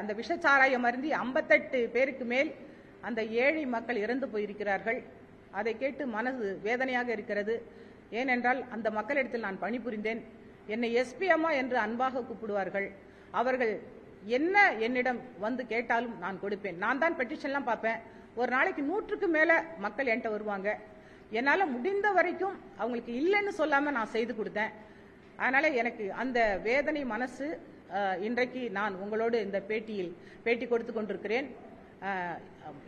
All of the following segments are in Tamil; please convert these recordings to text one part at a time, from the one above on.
அந்த விஷச்சாராயம் அருந்தி ஐம்பத்தெட்டு பேருக்கு மேல் அந்த ஏழை மக்கள் இறந்து போயிருக்கிறார்கள். அதை கேட்டு மனது வேதனையாக இருக்கிறது. ஏனென்றால் அந்த மக்களிடத்தில் நான் பணிபுரிந்தேன். என்னை எஸ்பி அம்மா என்று அன்பாக கூப்பிடுவார்கள். அவர்கள் என்ன என்னிடம் வந்து கேட்டாலும் நான் கொடுப்பேன். நான் தான் பெட்டிஷன்லாம் பார்ப்பேன். ஒரு நாளைக்கு நூற்றுக்கு மேலே மக்கள் என்கிட்ட வருவாங்க. என்னால் முடிந்த வரைக்கும் அவங்களுக்கு இல்லைன்னு சொல்லாமல் நான் செய்து கொடுத்தேன். அதனால எனக்கு அந்த வேதனை மனசு இன்றைக்கு நான் உங்களோடு இந்த பேட்டியில் பேட்டி கொடுத்து கொண்டிருக்கிறேன்.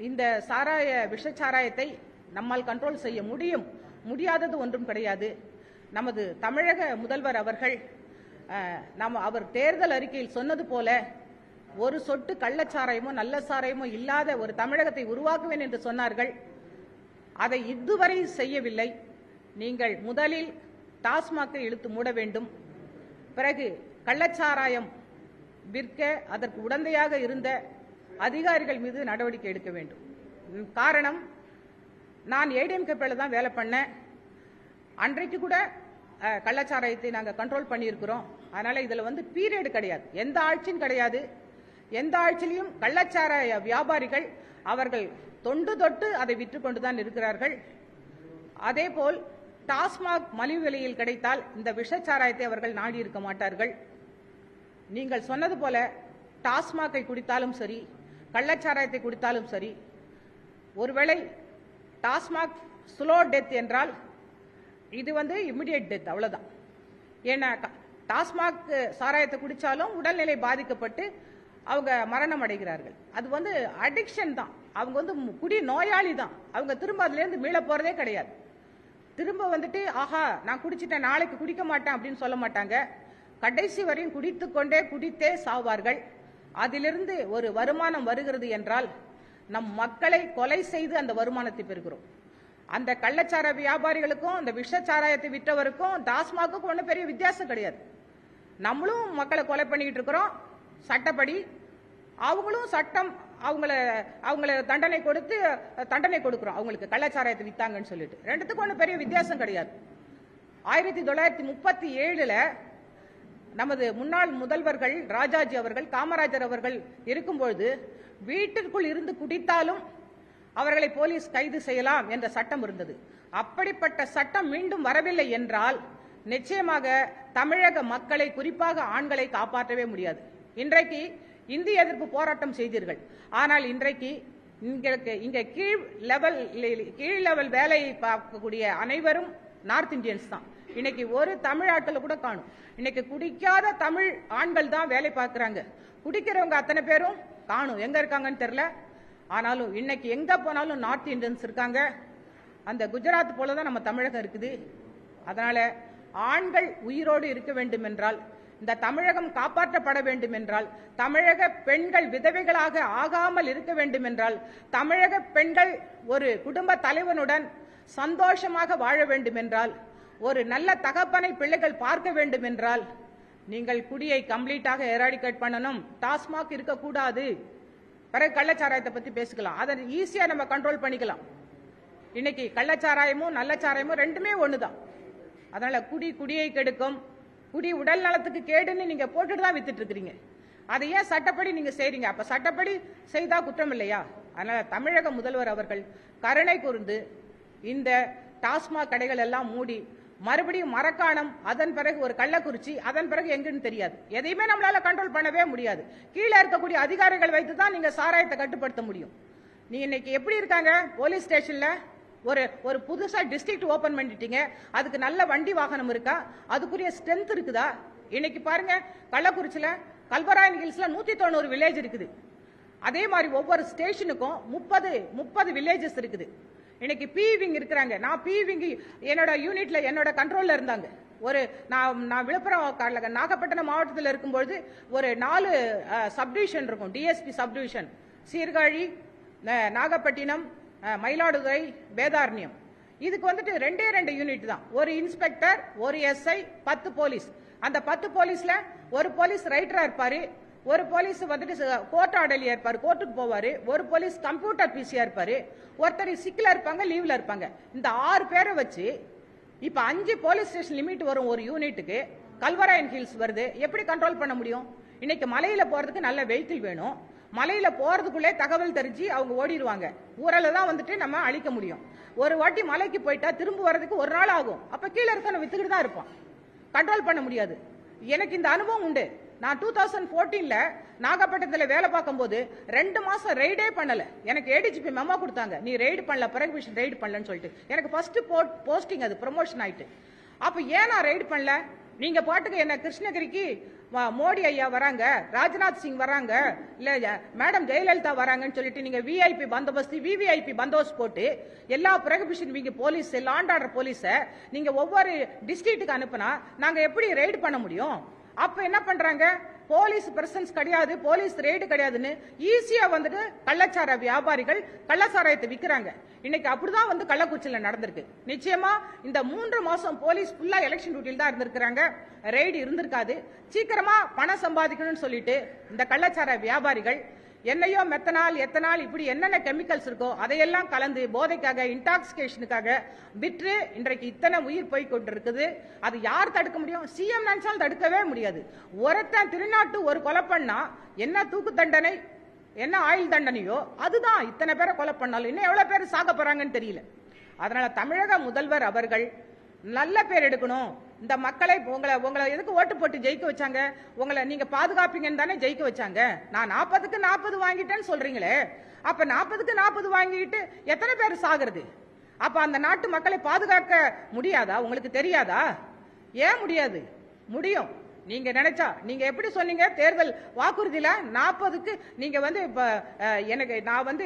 இந்த சாராய விஷச்சாராயத்தை நம்மால் கண்ட்ரோல் செய்ய முடியும். முடியாதது ஒன்றும் கிடையாது. நமது தமிழக முதல்வர் அவர்கள் நம் அவர் தேர்தல் அறிக்கையில் சொன்னது போல ஒரு சொட்டு கள்ளச்சாராயமோ நல்ல சாராயமோ இல்லாத ஒரு தமிழகத்தை உருவாக்குவேன் என்று சொன்னார்கள். அதை இதுவரை செய்யவில்லை. நீங்கள் முதலில் டாஸ்மாகை இழுத்து மூட வேண்டும். பிறகு கள்ளச்சாராயம் விற்க அதற்கு உடந்தையாக இருந்த அதிகாரிகள் மீது நடவடிக்கை எடுக்க வேண்டும். காரணம் நான் ஏடிஎம் கேப்பில் தான் வேலை பண்ணேன். அன்றைக்கு கூட கள்ளச்சாராயத்தை நாங்கள் கண்ட்ரோல் பண்ணியிருக்கிறோம். அதனால இதில் வந்து பீரியடு கிடையாது. எந்த ஆட்சியும் கிடையாது. எந்த ஆட்சியிலையும் கள்ளச்சாராய வியாபாரிகள் அவர்கள் தொண்டு தொட்டு அதை விற்று தான் இருக்கிறார்கள். அதேபோல் டாஸ்மாக் மலிவு விலையில் கிடைத்தால் இந்த விஷச்சாராயத்தை அவர்கள் நாடி இருக்க மாட்டார்கள். நீங்கள் சொன்னது போல டாஸ்மாகை குடித்தாலும் சரி கள்ளச்சாராயத்தை குடித்தாலும் சரி ஒருவேளை டாஸ்மாக் ஸ்லோ டெத் என்றால் இது வந்து இம்மிடியட் டெத் அவ்வளோதான் ஏன்னா டாஸ்மாக் சாராயத்தை குடித்தாலும் உடல்நிலை பாதிக்கப்பட்டு அவங்க மரணம் அடைகிறார்கள். அது வந்து அடிக்ஷன் தான். அவங்க வந்து குடி நோயாளி தான். அவங்க திரும்ப அதுலேருந்து மீள போகிறதே கிடையாது. திரும்ப வந்துட்டு ஆஹா நான் குடிச்சிட்டேன் நாளைக்கு குடிக்க மாட்டேன் அப்படின்னு சொல்ல மாட்டாங்க. கடைசி வரையும் குடித்து கொண்டே குடித்தே சாவார்கள். அதிலிருந்து ஒரு வருமானம் வருகிறது என்றால் நம் மக்களை கொலை செய்து அந்த வருமானத்தை பெறுகிறோம். அந்த கள்ளச்சார வியாபாரிகளுக்கும் அந்த விஷச்சாராயத்தை விற்றவருக்கும் டாஸ்மாகுக்கும் ஒன்றும் பெரிய வித்தியாசம் கிடையாது. நம்மளும் மக்களை கொலை பண்ணிக்கிட்டு இருக்கிறோம். சட்டப்படி அவங்களும் சட்டம் அவங்கள அவங்கள தண்டனை கொடுத்து தண்டனை கொடுக்குறோம். அவங்களுக்கு கள்ளச்சாராயத்தை வித்தாங்கன்னு சொல்லிட்டு. ரெண்டுத்துக்கும் ஒன்றும் பெரிய வித்தியாசம் கிடையாது. ஆயிரத்தி தொள்ளாயிரத்தி முப்பத்தி ஏழுல நமது முன்னாள் முதல்வர்கள் ராஜாஜி அவர்கள் காமராஜர் அவர்கள் இருக்கும்பொழுது வீட்டிற்குள் இருந்து குடித்தாலும் அவர்களை போலீஸ் கைது செய்யலாம் என்ற சட்டம் இருந்தது. அப்படிப்பட்ட சட்டம் மீண்டும் வரவில்லை என்றால் நிச்சயமாக தமிழக மக்களை குறிப்பாக ஆண்களை காப்பாற்றவே முடியாது. இன்றைக்கு இந்திய எதிர்ப்பு போராட்டம் செய்தீர்கள். ஆனால் இன்றைக்கு இங்களுக்கு இங்க கீழ் லெவல் கீழ் லெவல் வேலையை பார்க்கக்கூடிய அனைவரும் நார்த் இந்தியன்ஸ் தான். இன்னைக்கு ஒரு தமிழ் ஆட்களை கூட காணும். இன்னைக்கு குடிக்காத தமிழ் ஆண்கள் தான் வேலை பார்க்குறாங்க. குடிக்கிறவங்க அத்தனை பேரும் காணும். எங்கே இருக்காங்கன்னு தெரில ஆனாலும் இன்னைக்கு எங்கே போனாலும் நார்த் இந்தியன்ஸ் இருக்காங்க. அந்த குஜராத் போல தான் நம்ம தமிழகம் இருக்குது. அதனால் ஆண்கள் உயிரோடு இருக்க வேண்டும் என்றால் இந்த தமிழகம் காப்பாற்றப்பட வேண்டும் என்றால் தமிழக பெண்கள் விதவைகளாக ஆகாமல் இருக்க வேண்டும் என்றால் தமிழக பெண்கள் ஒரு குடும்ப தலைவனுடன் சந்தோஷமாக வாழ வேண்டும் என்றால் ஒரு நல்ல தகப்பனை பிள்ளைகள் பார்க்க வேண்டும் என்றால் நீங்கள் குடியை கம்ப்ளீட்டாக எராடிகேட் பண்ணணும். டாஸ்மாக் இருக்கக்கூடாது. பிறகு கள்ளச்சாராயத்தை பற்றி பேசிக்கலாம். அதை ஈஸியாக நம்ம கண்ட்ரோல் பண்ணிக்கலாம். இன்னைக்கு கள்ளச்சாராயமும் நல்ல சாராயமும் ரெண்டுமே தான் அதனால் குடி குடியை கெடுக்கும். குடி உடல் நலத்துக்கு கேடுன்னு நீங்கள் போட்டுட்டு தான் வித்துட்டு இருக்கிறீங்க. அதை ஏன் சட்டப்படி நீங்கள் செய்கிறீங்க அப்போ சட்டப்படி செய்தால் குற்றம் இல்லையா? அதனால் தமிழக முதல்வர் அவர்கள் கருணை கூர்ந்து இந்த டாஸ்மாக் கடைகள் எல்லாம் மூடி மறுபடியும் மரக்காணம் அதன் பிறகு ஒரு கள்ளக்குறிச்சி அதன் பிறகு எங்குன்னு தெரியாது. எதையுமே நம்மளால கண்ட்ரோல் பண்ணவே முடியாது. கீழே இருக்கக்கூடிய அதிகாரிகள் வைத்து தான் நீங்க சாராயத்தை கட்டுப்படுத்த முடியும். நீ இன்னைக்கு எப்படி இருக்காங்க? போலீஸ் ஸ்டேஷன்ல ஒரு ஒரு புதுசா டிஸ்ட்ரிக்ட் ஓபன் பண்ணிட்டீங்க. அதுக்கு நல்ல வண்டி வாகனம் இருக்கா? அதுக்குரிய ஸ்ட்ரென்த் இருக்குதா? இன்னைக்கு பாருங்க கள்ளக்குறிச்சியில கல்வராயன் ஹில்ஸ்ல நூத்தி தொண்ணூறு வில்லேஜ் இருக்குது. அதே மாதிரி ஒவ்வொரு ஸ்டேஷனுக்கும் முப்பது முப்பது வில்லேஜஸ் இருக்குது. இன்னைக்கு பி விங் இருக்கிறாங்க. நான் பி விங் என்னோட யூனிட்ல என்னோட கண்ட்ரோல்ல இருந்தாங்க. ஒரு நான் நான் விழுப்புரம் நாகப்பட்டினம் மாவட்டத்தில் இருக்கும்பொழுது ஒரு நாலு சப்டிவிஷன் இருக்கும். DSP subdivision Sirkazhi Nagapattinam Mayiladuthurai Vedaranyam. இதுக்கு வந்துட்டு ரெண்டே ரெண்டு யூனிட் தான். ஒரு இன்ஸ்பெக்டர் ஒரு எஸ்ஐ பத்து போலீஸ். அந்த பத்து போலீஸ்ல ஒரு போலீஸ் ரைட்டரா இருப்பாரு. ஒரு போலீஸ் வந்துட்டு கோர்ட் ஆர்டர்லியா இருப்பாரு கோர்ட்டுக்கு போவாரு. ஒரு போலீஸ் கம்ப்யூட்டர் பிசியா இருப்பாரு. ஒருத்தர் சிக்கில இருப்பாங்க லீவ்ல இருப்பாங்க. இந்த ஆறு பேரை வச்சு இப்ப அஞ்சு போலீஸ் ஸ்டேஷன் லிமிட் வரும் ஒரு யூனிட்டுக்கு கல்வராயன் ஹில்ஸ் வருது. எப்படி கண்ட்ரோல் பண்ண முடியும்? இன்னைக்கு மலையில போறதுக்கு நல்ல வெஹிக்கிள் வேணும். மலையில போறதுக்குள்ளே தகவல் தெரிஞ்சு அவங்க ஓடிடுவாங்க. ஊரல தான் வந்துட்டு நம்ம அழிக்க முடியும். ஒரு வாட்டி மலைக்கு போயிட்டா திரும்ப வர்றதுக்கு ஒரு நாள் ஆகும். அப்போ கீழே இருக்கவன வித்துக்கிட்டு தான் இருப்போம் கண்ட்ரோல் பண்ண முடியாது. எனக்கு இந்த அனுபவம் உண்டு. நான் டூ தௌசண்ட் ஃபோர்டீனில் நாகப்பட்டினத்தில் வேலை பார்க்கும்போது ரெண்டு மாசம் ரெய்டே பண்ணல. எனக்கு ஏடிஜிபி மெமோ கொடுத்தாங்க. நீ ரெய்டு பண்ணல பிரகவிஷன் ரெய்டு பண்ணலன்னு சொல்லிட்டு. எனக்கு ஃபர்ஸ்ட் போஸ்டிங் அது ப்ரமோஷன் ஆயிட்டு. அப்போ ஏன் நான் ரெய்டு பண்ணல? நீங்க பாட்டுக்கு என்ன கிருஷ்ணகிரிக்கு மோடி ஐயா வராங்க ராஜ்நாத் சிங் வராங்க இல்ல மேடம் ஜெயலலிதா வராங்கன்னு சொல்லிட்டு நீங்க விஐபி பந்தோபஸ்து விவிஐபி பந்தோபஸ்து போட்டு எல்லா பிரகபிஷன் நீங்க போலீஸ் லாண்ட் ஆர்டர் போலீஸ நீங்க ஒவ்வொரு டிஸ்ட்ரிக்ட்டுக்கு அனுப்புனா நாங்க எப்படி ரெய்டு பண்ண முடியும்? அப்ப என்ன பண்றாங்க? போலீஸ் பிரசன்ஸ் கிடையாது போலீஸ் ரெய்டு கிடையாதுன்னு ஈஸியா வந்துட்டு கள்ளச்சார வியாபாரிகள் கள்ளச்சாராயத்தை விற்கிறாங்க இன்னைக்கு அப்படிதான் வந்து கள்ளக்குச்சியில் நடந்திருக்கு. நிச்சயமா இந்த மூன்று மாசம் போலீஸ் ஃபுல்லா எலெக்ஷன் டியூட்டியில் தான் இருந்திருக்கிறாங்க. ரெய்டு இருந்திருக்காது. சீக்கிரமா பணம் சம்பாதிக்கணும்னு சொல்லிட்டு இந்த கள்ளச்சார வியாபாரிகள் என்னையோ மெத்தனால் எத்தனால் இப்படி என்னென்ன கெமிக்கல்ஸ் இருக்கோ அதையெல்லாம் கலந்து போதைக்காக இன்டாக்சிகேஷனுக்காக விற்று இன்றைக்கு இத்தனை உயிர் போய் கொண்டிருக்குது. அது யார் தடுக்க முடியும்? சிஎம் நினைச்சாலும் தடுக்கவே முடியாது. ஒருத்தன் திருநாட்டு ஒரு கொலை பண்ணா என்ன தூக்கு தண்டனை? என்ன ஆயுள் தண்டனையோ அதுதான் இத்தனை பேரை கொலை பண்ணாலும். இன்னும் எவ்வளவு பேர் சாக போறாங்கன்னு தெரியல. அதனால தமிழக முதல்வர் அவர்கள் நல்ல பேர் எடுக்கணும். இந்த மக்களை உங்களை உங்களை எதுக்கு ஓட்டு போட்டு ஜெயிக்க வச்சாங்க? உங்களை நீங்க பாதுகாப்பீங்கன்னு தானே ஜெயிக்க வச்சாங்க. நான் நாற்பதுக்கு நாற்பது வாங்கிட்டேன்னு சொல்றீங்களே. அப்ப நாற்பதுக்கு நாற்பது வாங்கிட்டு எத்தனை பேர் சாகிறது? அப்ப அந்த நாட்டு மக்களை பாதுகாக்க முடியாதா? உங்களுக்கு தெரியாதா? ஏன் முடியாது? முடியும். நீங்க நினைச்சா நீங்க எப்படி சொன்னீங்க? தேர்தல் வாக்குறுதியில நாற்பதுக்கு நீங்க வந்து எனக்கு நான் வந்து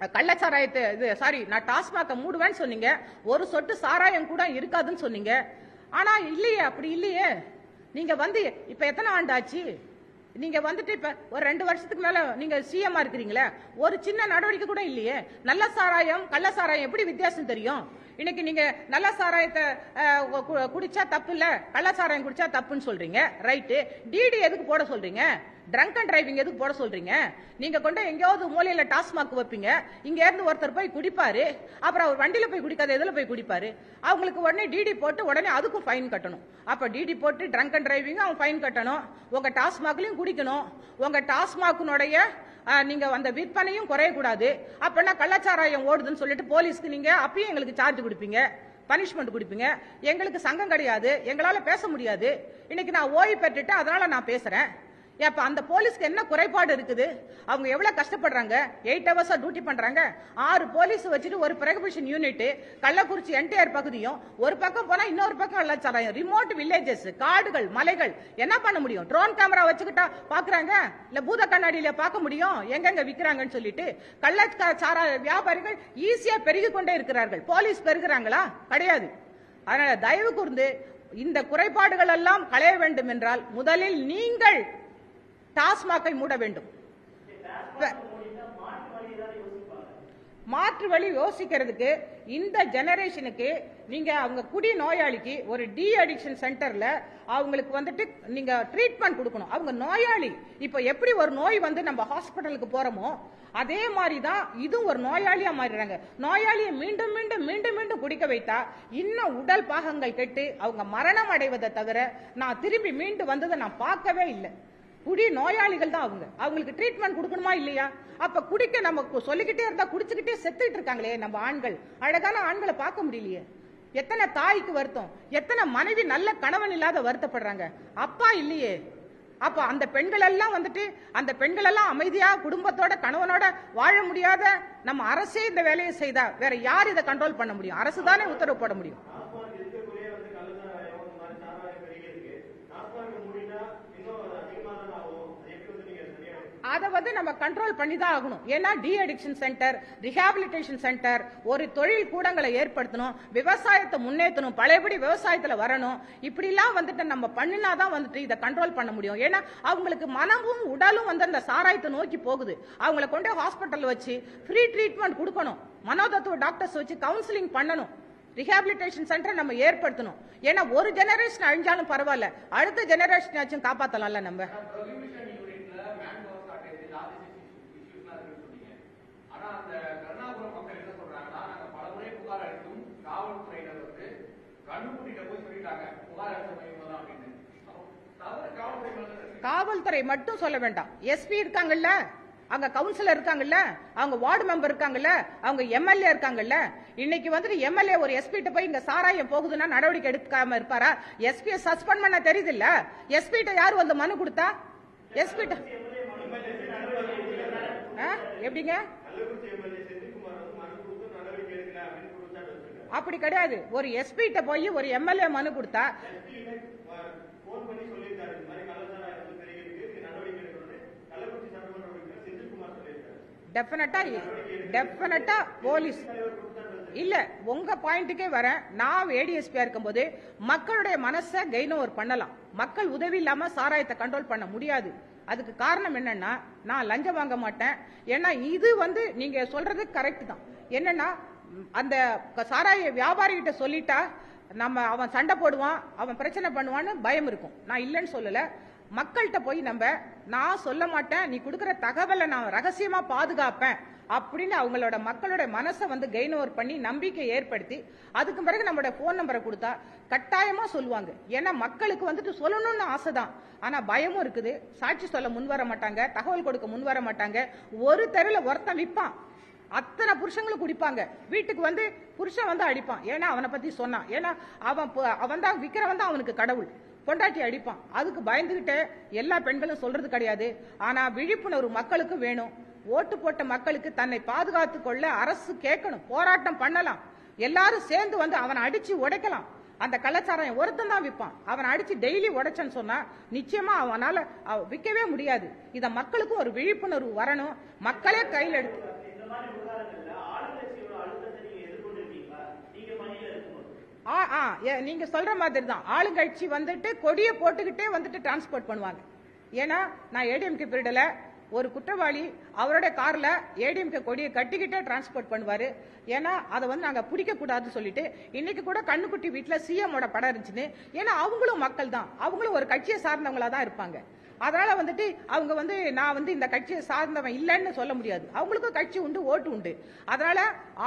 கள்ளச்சாராயத்தை இது சாரி நான் டாஸ்மாக மூடுவேன்னு சொன்னீங்க. ஒரு சொட்டு சாராயம் கூட இருக்காதுன்னு சொன்னீங்க. ஆனா இல்லையே அப்படி இல்லையே. நீங்க வந்து இப்ப எத்தனை ஆண்டு ஆச்சு? நீங்க வந்துட்டு இப்ப ஒரு ரெண்டு வருஷத்துக்கு மேல நீங்க சிஎம்மா இருக்கிறீங்களே ஒரு சின்ன நடவடிக்கை கூட இல்லையே. நல்ல சாராயம் கள்ள சாராயம் எப்படி வித்தியாசம் தெரியும்? இன்னைக்கு நீங்க நல்ல சாராயத்தை கு- குடிச்சா தப்பு இல்ல கள்ள சாராயம் குடிச்சா தப்புன்னு சொல்றீங்க. ரைட்டு டிடி எதுக்கு போட சொல்றீங்க? ட்ரங்க் அண்ட் டிரைவிங் எதுக்கு போட சொல்றீங்க? நீங்க கொண்டு எங்கேயாவது மூலையில டாஸ்மாக் வைப்பீங்க. இங்க இருந்து ஒருத்தர் போய் குடிப்பாரு. அப்புறம் அவர் வண்டியில போய் குடிக்காத எதுல போய் குடிப்பாரு? அவங்களுக்கு உடனே டிடி போட்டு உடனே அதுக்கும் ஃபைன் கட்டணும். அப்ப டிடி போட்டு ட்ரங்க் அண்ட் டிரைவிங் அவன் ஃபைன் கட்டணும். உங்க டாஸ்மாக்லயும் குடிக்கணும். உங்க டாஸ்மாக்குனுடைய நீங்க அந்த விற்பனையும் குறையக்கூடாது. அப்படின்னா கள்ளச்சாராயம் ஓடுதுன்னு சொல்லிட்டு போலீஸ்க்கு நீங்க அப்பயும் எங்களுக்கு சார்ஜ் கொடுப்பீங்க. பனிஷ்மெண்ட் கொடுப்பீங்க. எங்களுக்கு சங்கம் கிடையாது. எங்களால பேச முடியாது. இன்னைக்கு நான் ஓய்வு பெற்றுட்டு அதனால நான் பேசுறேன். அப்ப அந்த போலீஸ்க்கு என்ன குறைபாடு இருக்குது? அவங்க எவ்வளவு கஷ்டப்படுறாங்க? எயிட் ஹவர்ஸா டியூட்டி பண்றாங்க. ஆறு போலீஸ் வச்சுட்டு ஒரு பிரகபிஷன் யூனிட் கள்ளக்குறிச்சி என்டையர் பகுதியும் ஒரு பக்கம் போனா இன்னொரு பக்கம் கள்ளச்சாராயம் ரிமோட் வில்லேஜஸ் காடுகள் மலைகள் என்ன பண்ண முடியும்? ட்ரோன் கேமரா வச்சுக்கிட்டா பாக்குறாங்க? இல்ல பூத கண்ணாடியில பார்க்க முடியும்? எங்கெங்க விக்கிறாங்கன்னு சொல்லிட்டு கள்ளச்சாரா வியாபாரிகள் ஈஸியா பெருகி கொண்டே இருக்கிறார்கள். போலீஸ் பெருகிறாங்களா? கிடையாது. அதனால தயவு கூர்ந்து இந்த குறைபாடுகள் எல்லாம் களைய வேண்டும் என்றால் முதலில் நீங்கள் டாஸ்மாகை மூட வேண்டும். மாற்று வழி யோசிக்கிறதுக்கு இந்த ஜெனரேஷனுக்கு நீங்க அவங்க குடி நோயாளிக்கு ஒரு டி அடிக்ஷன் சென்டர்ல அவங்களுக்கு வந்துட்டு நீங்க ட்ரீட்மெண்ட் கொடுக்கணும். அவங்க நோயாளி இப்ப எப்படி ஒரு நோய் வந்து நம்ம ஹாஸ்பிட்டலுக்கு போறோமோ அதே மாதிரி தான் இதுவும் ஒரு நோயாளியா மாறிடுறாங்க. நோயாளியை மீண்டும் மீண்டும் மீண்டும் மீண்டும் குடிக்க வைத்தா இன்னும் உடல் பாகங்கள் கெட்டு அவங்க மரணம் அடைவதை தவிர நான் திரும்பி மீண்டு வந்ததை நான் பார்க்கவே இல்லை. குடி நோயாளிகள் தான் அவங்க. அவங்களுக்கு ட்ரீட்மெண்ட் கொடுக்கணுமா இல்லையா? அப்ப குடிக்க நம்ம சொல்லிக்கிட்டே இருந்தா குடிச்சுக்கிட்டே செத்துட்டு இருக்காங்களே நம்ம ஆண்கள். அழகான ஆண்களை பார்க்க முடியலையே. எத்தனை தாய்க்கு வருத்தம். எத்தனை மனைவி நல்ல கணவன் இல்லாத வருத்தப்படுறாங்க. அப்பா இல்லையே. அப்ப அந்த பெண்கள் எல்லாம் வந்துட்டு அந்த பெண்கள் எல்லாம் அமைதியா குடும்பத்தோட கணவனோட வாழ முடியாத நம்ம அரசே இந்த வேலையை செய்தா வேற யார் இதை கண்ட்ரோல் பண்ண முடியும்? அரசு தானே உத்தரவு போட முடியும் டாஸ்மாக் இருக்கக்கூடிய வந்து கள்ளச்சாராயம் இந்த மாதிரி சாராயம் பெருகி இருக்கு டாஸ்மாக் மூடினா இன்னும் அது அதிகமா தான் ஆகும் அது எப்படி வந்து நீங்க சரியா அதை வந்து நம்ம கண்ட்ரோல் பண்ணி தான் ஆகணும். ஏன்னா de addiction centre rehabilitation centre ஒரு தொழில் கூடங்களை ஏற்படுத்தணும் விவசாயத்தை முன்னேற்றணும் பழையபடி விவசாயத்தில் வரணும். இப்படிலாம் வந்துட்டு நம்ம பண்ணினா தான் வந்துட்டு இதை கண்ட்ரோல் பண்ண முடியும். ஏன்னா அவங்களுக்கு மனமும் உடலும் வந்து அந்த சாராயத்தை நோக்கி போகுது. அவங்கள கொண்டு ஹாஸ்பிட்டல் வச்சு ஃப்ரீ ட்ரீட்மெண்ட் கொடுக்கணும். மனோதத்துவ டாக்டர்ஸ் வச்சு கவுன்சிலிங் பண்ணணும். ரிஹாபிலிட்டேஷன் சென்டர் நம்ம ஏற்படுத்தணும். ஏன்னா ஒரு ஜெனரேஷன் அழிஞ்சாலும் பரவாயில்ல. அடுத்த ஜெனரேஷன் ஆச்சும் காப்பாற்றலாம்ல நம்ம ப்ரொஹிபிஷன் யூனிட்ல மேன் பவர் ஷார்டேஜ் லாஜிஸ்டிக் இஷ்யூஸ்லாம் இருக்குன்னு சொன்னீங்க ஆனா அந்த கருணாபுரம் மக்கள் என்ன சொல்றாங்கன்னா நாங்க பல முறை புகார் அளித்தும் காவல்துறையினர் வந்து கண்ணுக்குட்டிட்ட போய் சொல்லிட்டாங்க புகார் அளித்த மையம் தான் அப்படின்னு அப்போ காவல்துறை மட்டும் சொல்ல வேண்டாம். எஸ்பி இருக்காங்கல்ல அங்க கவுன்சிலர் இருக்காங்கல்ல அவங்க வார்டு மெம்பர் இருக்காங்கல்ல அவங்க எம்எல்ஏ இருக்காங்கல்ல. இன்னைக்கு வந்துட்டு எம்எல்ஏ ஒரு எஸ்பி கிட்ட போய் இங்க சாராயம் போகுதுன்னா நடவடிக்கை எடுக்காம இருப்பாரா? எஸ்பி சஸ்பெண்ட் பண்ண தெரியுது இல்ல எஸ்பி கிட்ட யார் வந்து மனு கொடுத்தா? எஸ்பி எப்படிங்க கள்ளக்குறிச்சி எம்எல்ஏ செந்தில்குமார் வந்து மனு கொடுத்து நடவடிக்கை எடுக்கல அப்படின்னு குற்றச்சாட்டு வச்சிருக்காரு அப்படி கிடையாது. ஒரு எஸ்பி கிட்ட போய் ஒரு எம்எல்ஏ மனு கொடுத்தா போன் டெஃபினட்டா டெஃபினட்டா போலீஸ் இல்ல உங்க பாயிண்ட்டுக்கே வரேன். நான் ஏடிஎஸ்பியா இருக்கும்போது மக்களுடைய மனசை கெயின் ஓவர் பண்ணலாம். மக்கள் உதவி இல்லாம சாராயத்தை கண்ட்ரோல் பண்ண முடியாது. அதுக்கு காரணம் என்னன்னா நான் லஞ்சம் வாங்க மாட்டேன். ஏன்னா இது வந்து நீங்க சொல்றது கரெக்ட் தான். என்னன்னா அந்த சாராய வியாபாரி கிட்ட சொல்லிட்டா நம்ம அவன் சண்டை போடுவான் அவன் பிரச்சனை பண்ணுவான்னு பயம் இருக்கும். நான் இல்லைன்னு சொல்லலை. மக்கள்கிட்ட போய் நம்ம நான் சொல்ல மாட்டேன் நீ கொடுக்குற தகவலை நான் ரகசியமாக பாதுகாப்பேன் அப்படின்னு அவங்களோட மக்களோட மனசை வந்து கெயின் ஓவர் பண்ணி நம்பிக்கை ஏற்படுத்தி அதுக்கு பிறகு நம்மளோட ஃபோன் நம்பரை கொடுத்தா கட்டாயமாக சொல்லுவாங்க. ஏன்னா மக்களுக்கு வந்துட்டு சொல்லணும்னு ஆசைதான். ஆனால் பயமும் இருக்குது. சாட்சி சொல்ல முன் வர மாட்டாங்க தகவல் கொடுக்க முன் வர மாட்டாங்க. ஒரு தெருவில் ஒருத்தன் விற்பான் அத்தனை புருஷங்களும் குடிப்பாங்க. வீட்டுக்கு வந்து புருஷன் வந்து அடிப்பான். ஏன்னா அவனை பத்தி சொன்னான். ஏன்னா அவன் அவன் தான் விக்கிறவன் தான் அவனுக்கு கடவுள். பொண்டாட்டி அடிப்பான். அதுக்கு பயந்துகிட்டே எல்லா பெண்களும் சொல்றது கிடையாது. ஆனா விழிப்புணர்வு மக்களுக்கு வேணும். ஓட்டு போட்ட மக்களுக்கு தன்னை பாதுகாத்து கொள்ள அரசு கேட்கணும். போராட்டம் பண்ணலாம். எல்லாரும் சேர்ந்து வந்து அவனை அடிச்சு உடைக்கலாம். அந்த கலாச்சாரம் ஒருத்தன் தான் விற்பான். அவனை அடிச்சு டெய்லி உடைச்சன்னு சொன்னா நிச்சயமா அவனால அவ- விற்கவே முடியாது. இத மக்களுக்கும் ஒரு விழிப்புணர்வு வரணும். மக்களே கையில் எடுத்து ஆளுங்கட்சியோட அழுத்தத்தை நீங்க எதிர்கொண்டிருக்கீங்களா? நீங்க பணியில இருக்கும்போது. ஆ ஆ ஏ- நீங்க சொல்ற மாதிரி தான் ஆளுங்கட்சி வந்துட்டு கொடியை போட்டுக்கிட்டே வந்துட்டு டிரான்ஸ்போர்ட் பண்ணுவாங்க. ஏன்னா நான் ஏடிஎம்கே பீரியட்ல ஒரு குற்றவாளி அவரோட கார்ல ஏடிஎம்கே கொடியை கட்டிக்கிட்டே டிரான்ஸ்போர்ட் பண்ணுவாரு. ஏன்னா அதை வந்து நாங்க பிடிக்க கூடாதுன்னு சொல்லிட்டு இன்னைக்கு கூட கண்ணுக்குட்டி வீட்டுல சிஎமோட படம் இருந்துச்சுன்னு ஏன்னா அவங்களும் மக்கள் தான் அவங்களும் ஒரு கட்சியை சார்ந்தவங்களா தான் இருப்பாங்க. அதனால வந்துட்டு அவங்க வந்து நான் வந்து இந்த கட்சியை சார்ந்தவன் இல்லைன்னு சொல்ல முடியாது. அவங்களுக்கும் கட்சி உண்டு ஓட்டு உண்டு. அதனால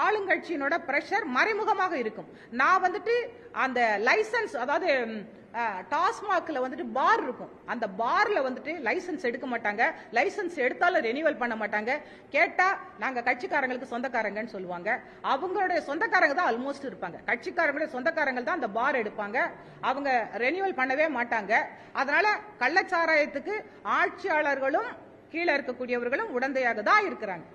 ஆளுங்கட்சியினோட பிரஷர் மறைமுகமாக இருக்கும். நான் வந்துட்டு அந்த லைசன்ஸ் அதாவது டாஸ்மாக்ல வந்துட்டு பார் இருக்கும். அந்த பார்ல வந்துட்டு லைசன்ஸ் எடுக்க மாட்டாங்க. லைசன்ஸ் எடுத்தாலும் ரெனிவல் பண்ண மாட்டாங்க. கேட்டா நாங்க கட்சிக்காரங்களுக்கு சொந்தக்காரங்கன்னு சொல்லுவாங்க. அவங்களுடைய சொந்தக்காரங்க தான் ஆல்மோஸ்ட் இருப்பாங்க. கட்சிக்காரங்களுடைய சொந்தக்காரங்க தான் அந்த பார் எடுப்பாங்க. அவங்க ரெனிவல் பண்ணவே மாட்டாங்க. அதனால கள்ளச்சாராயத்துக்கு ஆட்சியாளர்களும் கீழே இருக்கக்கூடியவர்களும் உடந்தையாக தான் இருக்கிறாங்க.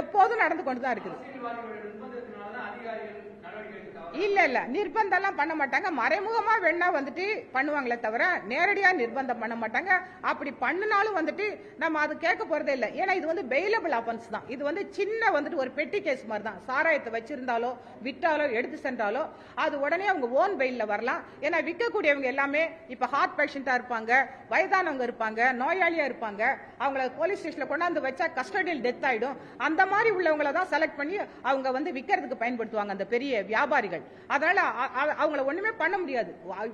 எப்போதும் நடந்து கொண்டு தான் இருக்குது அரசியல்வாதிகளோட நிர்பந்தத்தினாலதான் அதிகாரிகள் நடவடிக்கை எடுக்க தவறு இல்ல இல்ல. நிர்பந்தம் எல்லாம் பண்ண மாட்டாங்க. மறைமுகமா வேணா வந்துட்டு பண்ணுவாங்களே தவிர நேரடியா நிர்பந்தம் பண்ண மாட்டாங்க. அப்படி பண்ணினாலும் வந்துட்டு நம்ம அது கேட்க போறதே இல்லை. ஏன்னா இது வந்து பெயிலபிள் அஃபென்ஸ் தான். இது வந்து சின்ன வந்துட்டு ஒரு பெட்டி கேஸ் மாதிரி தான் சாராயத்தை வச்சிருந்தாலோ விட்டாலோ எடுத்து சென்றாலோ அது உடனே அவங்க ஓன் பெயில்ல வரலாம். ஏன்னா விற்கக்கூடியவங்க எல்லாமே இப்ப ஹார்ட் பேஷண்டா இருப்பாங்க வயதானவங்க இருப்பாங்க நோயாளியா இருப்பாங்க. அவங்கள போலீஸ் ஸ்டேஷன்ல கொண்டாந்து வச்சா கஸ்டடியில் டெத் ஆயிடும். அந்த மாதிரி உள்ளவங்களை தான் செலக்ட் பண்ணி அவங்க வந்து விற்கிறதுக்கு பயன்படுத்துவாங்க அந்த பெரிய வியாபாரிகள். அதனால அவங்கள ஒண்ணுமே பண்ண முடியாது.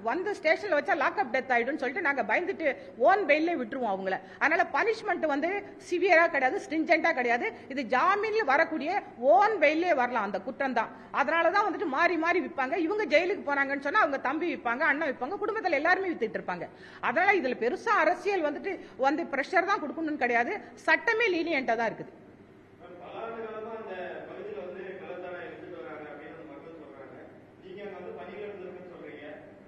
வந்து ஸ்டேஷன்ல வச்சா லாக்அப் டெத் ஆயிடும் சொல்லிட்டு நாங்க பயந்துட்டு ஓன் பெயிலே விட்டுருவோம் அவங்கள. அதனால பனிஷ்மெண்ட் வந்து சிவியரா கிடையாது ஸ்ட்ரிஞ்சென்டா கிடையாது. இது ஜாமீன்ல வரக்கூடிய ஓன் பெயிலே வரலாம் அந்த குற்றம் தான் அதனாலதான் வந்துட்டு மாறி மாறி விற்பாங்க. இவங்க ஜெயிலுக்கு போனாங்கன்னு சொன்னா அவங்க தம்பி விற்பாங்க அண்ணன் விற்பாங்க குடும்பத்தில் எல்லாருமே வித்துட்டு இருப்பாங்க. அதனால இதுல பெருசா அரசியல் வந்துட்டு வந்து பிரஷர் தான் கொடுக்கணும்னு கிடையாது. சட்டமே லீனியன்ட்டா தான் இருக்குது பல்லாண்டு காலமா அந்த பகுதியில வந்து கள்ளச்சாராயம் எடுத்துட்டு வராங்க அப்படின்னு அந்த மக்கள் சொல்றாங்க நீங்க அங்க வந்து பணியில இருந்திருக்குன்னு சொல்றீங்க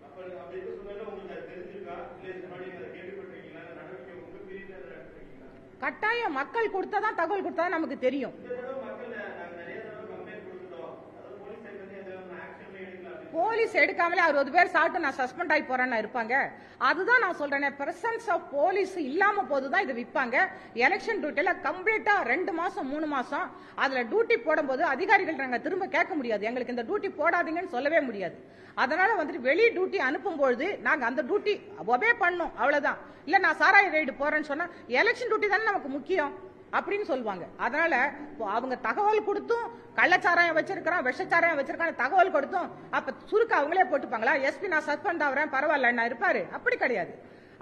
அப்ப அப்படி இருக்க சூழ்நிலை உங்களுக்கு அது தெரிஞ்சிருக்கா இல்ல இதுக்கு முன்னாடி நீங்க அதை கேள்விப்பட்டிருக்கீங்களா இந்த நடவடிக்கை உங்க பிரிவில் அதை எடுத்திருக்கீங்களா கட்டாயம் மக்கள் கொடுத்ததான் தகவல் கொடுத்தா நமக்கு தெரியும் இந்த தடவை மக்கள் நாங்க நிறைய தடவை கம்ப்ளைண்ட் கொடுத்துட்டோம் அதாவது போலீஸ் சைடு வந்து எந்த ஆக்ஷன்ல எடுக்கல அப்படின்னு போலீஸ் எடுக்காமலே அறுபது பேர் சாப்பிட்டு நான் சஸ்பெண்ட் ஆகி போறேன்னு இருப்பாங்க. அதுதான் நான் சொல்றேன் பிரசன்ஸ் ஆஃப் போலீஸ் இல்லாம போதுதான் இதை விற்பாங்க. எலெக்ஷன் டியூட்டியில கம்ப்ளீட்டா ரெண்டு மாசம் மூணு மாசம் அதுல டியூட்டி போடும்போது அதிகாரிகள் நாங்க திரும்ப கேட்க முடியாது. எங்களுக்கு இந்த டியூட்டி போடாதீங்கன்னு சொல்லவே முடியாது. அதனால வந்துட்டு வெளி டியூட்டி அனுப்பும்பொழுது நாங்க அந்த டியூட்டி ஒபே பண்ணோம் அவ்வளவுதான். இல்ல நான் சாராய ரைடு போறேன்னு சொன்னா எலெக்ஷன் டியூட்டி தானே நமக்கு முக்கியம். அப்படின்னு சொல்லுவாங்க. அதனால இப்போ அவங்க தகவல் கொடுத்தும் கள்ளச்சாராயம் வச்சிருக்கிறான் விஷச்சாராயம் வச்சிருக்கான் தகவல் கொடுத்தும் அப்ப சுருக்க அவங்களே போட்டுப்பாங்களா? எஸ்பி நான் சஸ்பெண்ட் ஆகுறேன் பரவாயில்ல நான் இருப்பாரு. அப்படி கிடையாது.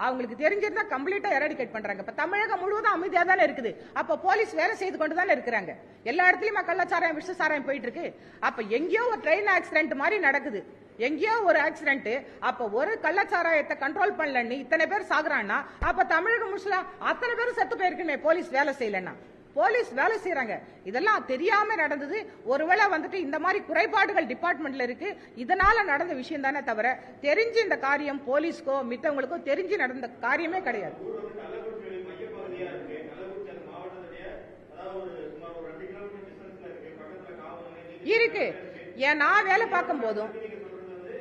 அவங்களுக்கு தெரிஞ்சிருந்தா கம்ப்ளீட்டா எராடிகேட் பண்றாங்க. இப்ப தமிழகம் முழுவதும் அமைதியா தானே இருக்குது. அப்ப போலீஸ் வேலை செய்து கொண்டு தானே இருக்கிறாங்க. எல்லா இடத்துலயுமே கள்ளச்சாராயம் விஷச்சாராயம் போயிட்டு இருக்கு. அப்ப எங்கேயோ ஒரு ட்ரெயின் ஆக்சிடென்ட் மாதிரி நடக்குது. எங்கேயோ ஒரு ஆக்சிடென்ட் அப்ப ஒரு கள்ளச்சாராயத்தை கண்ட்ரோல் பண்ணலன்னு இத்தனை பேர் சாகுறான்னா அப்ப தமிழக முழுசுல அத்தனை பேரும் செத்து போயிருக்குமே போலீஸ் வேலை செய்யலன்னா. போலீஸ் வேலை செய்யறாங்க. இதெல்லாம் தெரியாம நடந்தது. ஒருவேளை வந்துட்டு இந்த மாதிரி குறைபாடுகள் டிபார்ட்மெண்ட்ல இருக்கு. இதனால நடந்த விஷயம் தானே தவிர தெரிஞ்சு இந்த காரியம் போலீஸ்க்கோ மித்தவங்களுக்கோ தெரிஞ்சு நடந்த காரியமே கிடையாது. இருக்கு. ஏன் நான் வேலை பார்க்கும் போதும்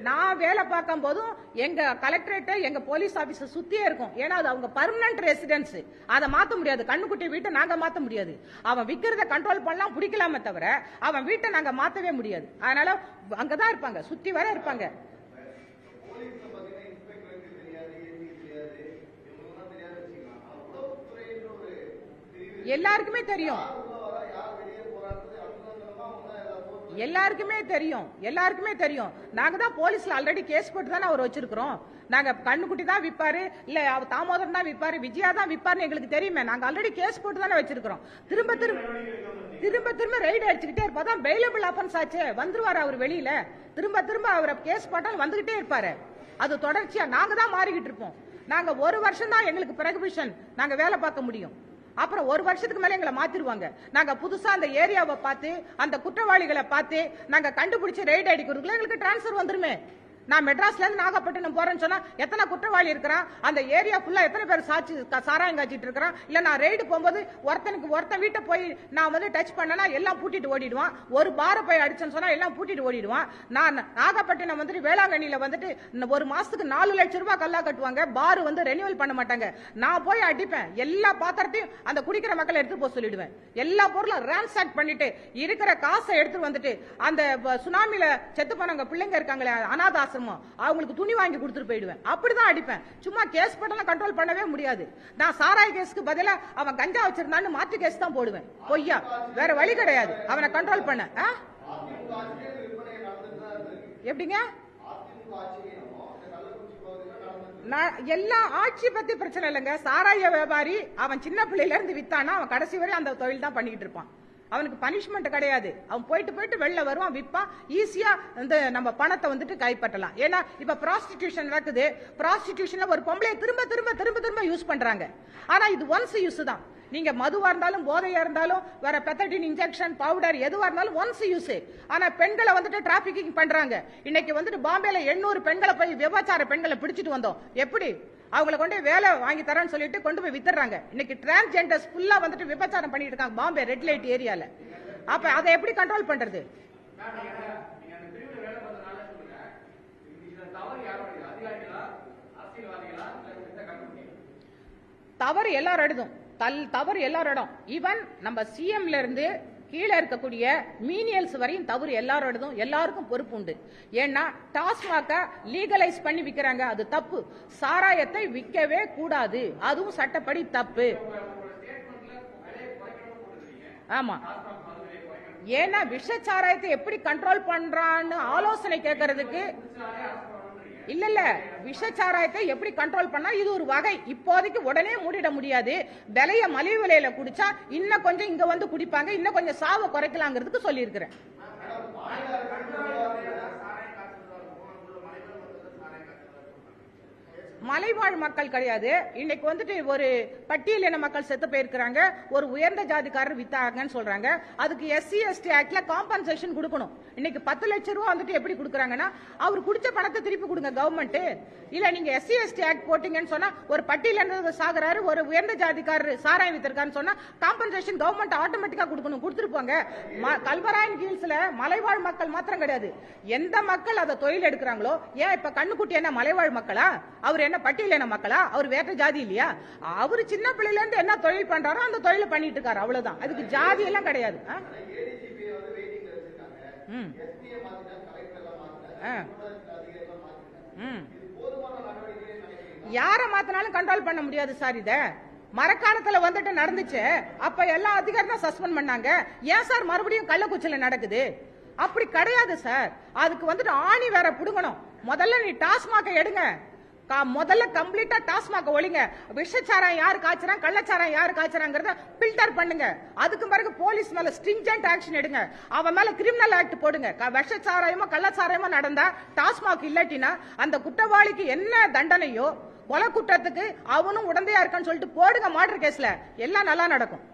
நான் வேலை பார்க்கும் போதும் எங்க கலெக்டரேட் எங்க போலீஸ் ஆபீஸர் சுத்தியே இருக்கும். ஏன்னா அது அவங்க பர்மனன்ட் ரெசிடென்ஸ் அதை மாத்த முடியாது. கண்ணுக்குட்டி வீட்டை நாங்க மாத்த முடியாது. அவன் விக்கிறத கண்ட்ரோல் பண்ணலாம் பிடிக்கலாமே தவிர அவன் வீட்டை நாங்க மாத்தவே முடியாது. அதனால அங்கதான் இருப்பாங்க. சுத்தி வர இருப்பாங்க. எல்லாருக்குமே தெரியும் இன்ஸ்பெக்டருக்கு தெரியாது ஏசிக்கு தெரியாது இவங்களுக்குலாம் தெரியாது வச்சுக்கலாம் ஆனா உளவுத்துறைன்ற ஒரு பிரிவு எல்லாருக்குமே தெரியும் யார் உள்ள வரா யார் வெளியே போறான்றது அனுசந்தரமா அவங்க தான் எல்லாரும் எல்லாருக்குமே தெரியும் எல்லாருக்குமே தெரியும். நாங்க தான் போலீஸ்ல ஆல்ரெடி கேஸ் போட்டு தானே அவர் வச்சிருக்கிறோம். நாங்க கண்ணுக்குட்டி தான் விற்பாரு இல்ல அவர் தாமோதரம் தான் விற்பாரு விஜயா தான் விற்பாருன்னு எங்களுக்கு தெரியுமே. நாங்க ஆல்ரெடி கேஸ் போட்டு தானே வச்சிருக்கிறோம். திரும்ப திரும்ப திரும்ப திரும்ப ரைடு அடிச்சுக்கிட்டே இருப்பா தான் பெயிலபிள் அஃபன்ஸ் ஆச்சே. வந்துருவாரு அவர் வெளியில. திரும்ப திரும்ப அவரை கேஸ் போட்டால் வந்துகிட்டே இருப்பாரு. அது தொடர்ச்சியா நாங்க தான் மாறிக்கிட்டு இருப்போம். நாங்க ஒரு வருஷம் தான் எங்களுக்கு பிரகபிஷன் நாங்க வேலை பார்க்க முடியும். அப்புறம் ஒரு வருஷத்துக்கு மேல எங்களை மாத்திருவாங்க. நாங்க புதுசா அந்த ஏரியாவை பார்த்து அந்த குற்றவாளிகளை பார்த்து நாங்க கண்டுபிடிச்சு ரெய்டு அடிக்கிறதுக்குள்ள எங்களுக்கு டிரான்ஸ்ஃபர் வந்துருமே. நான் மெட்ராஸ்லேருந்து நாகப்பட்டினம் போறேன்னு சொன்னால் எத்தனை குற்றவாளி இருக்கிறான் அந்த ஏரியா ஃபுல்லாக எத்தனை பேர் சாட்சி சாராயம் காய்ச்சிட்டு இருக்கிறான் இல்லை நான் ரெய்டு போகும்போது ஒருத்தனுக்கு ஒருத்தன் வீட்டை போய் நான் வந்து டச் பண்ணனா எல்லாம் பூட்டிட்டு ஓடிடுவான். ஒரு பார போய் அடிச்சேன்னு சொன்னால் எல்லாம் பூட்டிட்டு ஓடிடுவான். நான் நாகப்பட்டினம் வந்துட்டு வேளாங்கண்ணியில் வந்துட்டு ஒரு மாதத்துக்கு நாலு லட்சம் ரூபாய் கல்லா கட்டுவாங்க. பார் வந்து ரெனியூவல் பண்ண மாட்டாங்க. நான் போய் அடிப்பேன். எல்லா பாத்திரத்தையும் அந்த குடிக்கிற மக்களை எடுத்து போக சொல்லிடுவேன். எல்லா பொருளும் ரேன்சாக் பண்ணிட்டு இருக்கிற காசை எடுத்து வந்துட்டு அந்த சுனாமியில் செத்து போனவங்க பிள்ளைங்க இருக்காங்களே அனாதாச. பாசமோ? அவங்களுக்கு துணி வாங்கி கொடுத்துட்டு போயிடுவேன். அப்படிதான் அடிப்பேன். சும்மா கேஸ் போட்டெல்லாம் கண்ட்ரோல் பண்ணவே முடியாது. நான் சாராய கேஸ்க்கு பதிலா அவன் கஞ்சா வச்சிருந்தான்னு மாற்று கேஸ் தான் போடுவேன். பொய்யா? வேற வழி கிடையாது. அவனை கண்ட்ரோல் பண்ண. எப்படிங்க? நான் எல்லா ஆட்சி பத்தி பிரச்சனை இல்லைங்க. சாராய வியாபாரி அவன் சின்ன பிள்ளையில இருந்து வித்தானா அவன் கடைசி வரை அந்த தொழில் தான் பண்ணிக்கிட்டு இருப்பான். அவனுக்கு பனிஷ்மெண்ட் கிடையாது. அவன் போயிட்டு போயிட்டு வெளில வருவான் விற்பான் ஈஸியா இந்த நம்ம பணத்தை வந்துட்டு கைப்பற்றலாம். ஏன்னா இப்ப ப்ராஸ்டிடியூஷன் நடக்குது. ப்ராஸ்டிடியூஷன்ல ஒரு பொம்பளையை திரும்ப திரும்ப திரும்ப திரும்ப யூஸ் பண்றாங்க. ஆனா இது ஒன்ஸ் யூஸ் தான். நீங்க மதுவா இருந்தாலும் போதையா இருந்தாலும் வேற பெத்தடின் இன்ஜெக்ஷன் பவுடர் எதுவா இருந்தாலும் ஒன்ஸ் யூஸ் ஆனா பெண்களை வந்துட்டு டிராபிகிங் பண்றாங்க. இன்னைக்கு வந்துட்டு பாம்பேல எண்ணூறு பெண்களை போய் விபச்சார பெண்களை பிடிச்சிட்டு வந்தோம். எப்படி? அவங்கள கொண்டு வேலை வாங்கி தரேன்னு சொல்லிட்டு கொண்டு போய் வித்துறாங்க இன்னைக்கு டிரான்ஸ்ஜெண்டர்ஸ் ஃபுல்லா வந்துட்டு விபச்சாரம் பண்ணிட்டு இருக்காங்க. பாம்பே ரெட் லைட் ஏரியால. அப்ப அதை எப்படி கண்ட்ரோல் பண்றது? தவறு தவறு எல்லாரும் இடதும் தல் தவறு எல்லாரும் இடம் ஈவன் நம்ம சிஎம்ல இருந்து கீழே இருக்கக்கூடிய மீனியல்ஸ் வரையும் தவறு எல்லாரோடதும் எல்லாருக்கும் பொறுப்பு உண்டு. ஏன்னா டாஸ்மாக லீகலைஸ் பண்ணி விற்கிறாங்க அது தப்பு. சாராயத்தை விற்கவே கூடாது. அதுவும் சட்டப்படி தப்பு. ஆமா. ஏன்னா விஷ சாராயத்தை எப்படி கண்ட்ரோல் பண்றான்னு ஆலோசனை கேட்கறதுக்கு இல்ல இல்ல விஷ சாராயத்தை எப்படி கண்ட்ரோல் பண்ணா இது ஒரு வகை. இப்போதைக்கு உடனே மூடிட முடியாது. விலைய மலிவு விலையில குடிச்சா இன்னும் கொஞ்சம் இங்க வந்து குடிப்பாங்க இன்னும் கொஞ்சம் சாவை குறைக்கலாங்கிறதுக்கு சொல்லியிருக்கிறேன். மலைவாழ் மக்கள் கிடையாது. இன்னைக்கு வந்துட்டு ஒரு பட்டியலின மக்கள் செத்து போயிருக்கிறாங்க. ஒரு உயர்ந்த ஜாதிக்காரர் வித்தாங்கன்னு சொல்றாங்க. அதுக்கு எஸ்சி எஸ்டி ஆக்ட்ல காம்பன்சேஷன் கொடுக்கணும். இன்னைக்கு பத்து லட்சம் ரூபா வந்துட்டு எப்படி கொடுக்குறாங்கன்னா அவர் குடிச்ச பணத்தை திருப்பி கொடுங்க கவர்மெண்ட் இல்ல நீங்க எஸ்சி எஸ்டி ஆக்ட் போட்டீங்கன்னு சொன்னா ஒரு பட்டியலினர் சாகுறாரு ஒரு உயர்ந்த ஜாதிக்காரர் சாராயம் வித்திருக்காருன்னு சொன்னா காம்பன்சேஷன் கவர்மெண்ட் ஆட்டோமேட்டிக்கா கொடுக்கணும் கொடுத்துருப்பாங்க ம- கல்வராயன் ஹில்ஸ்ல மலைவாழ் மக்கள் மாத்திரம் கிடையாது. எந்த மக்கள் அதை தொழில் எடுக்கிறாங்களோ ஏன் இப்ப கண்ணுக்குட்டி என்ன மலைவாழ் மக்களா? அவர் என்ன பட்டியலின மக்களா? அவர் வேற்ற ஜாதி இல்லையா? அவரு சின்ன பிள்ளையில இருந்து என்ன தொழில் பண்றாரோ அந்த தொழிலை பண்ணிட்டு இருக்காரு அவ்வளவுதான். அதுக்கு ஜாதி எல்லாம் கிடையாது. யார மாத்தினாலும் கண்ட்ரோல் பண்ண முடியாது சார் இத. மரக்காலத்துல வந்துட்டு நடந்துச்சு. அப்ப எல்லா அதிகாரம் சஸ்பெண்ட் பண்ணாங்க. ஏன் சார் மறுபடியும் கள்ளக்குச்சில நடக்குது? அப்படி கிடையாது சார். அதுக்கு வந்துட்டு ஆணி வேற புடுங்கணும். முதல்ல நீ டாஸ்மாக எடுங்க. முதல்ல கம்ப்ளீட்டா டாஸ்மாக ஒழிங்க. விஷச்சாரம் யாரு காய்ச்சறாங்க கள்ளச்சாரம் யாரு காய்ச்சறாங்கிறத ஃபில்டர் பண்ணுங்க. அதுக்கு பிறகு போலீஸ் மேல ஸ்ட்ரிஞ்சன்ட் ஆக்ஷன் எடுங்க. அவன் மேல கிரிமினல் ஆக்ட் போடுங்க. விஷச்சாராயமோ கள்ளச்சாராயமோ நடந்தா டாஸ்மாக் இல்லாட்டினா அந்த குற்றவாளிக்கு என்ன தண்டனையோ கொலை குற்றத்துக்கு அவனும் உடந்தையா இருக்கான்னு சொல்லிட்டு போடுங்க மாடர் கேஸ்ல எல்லாம் நல்லா நடக்கும்.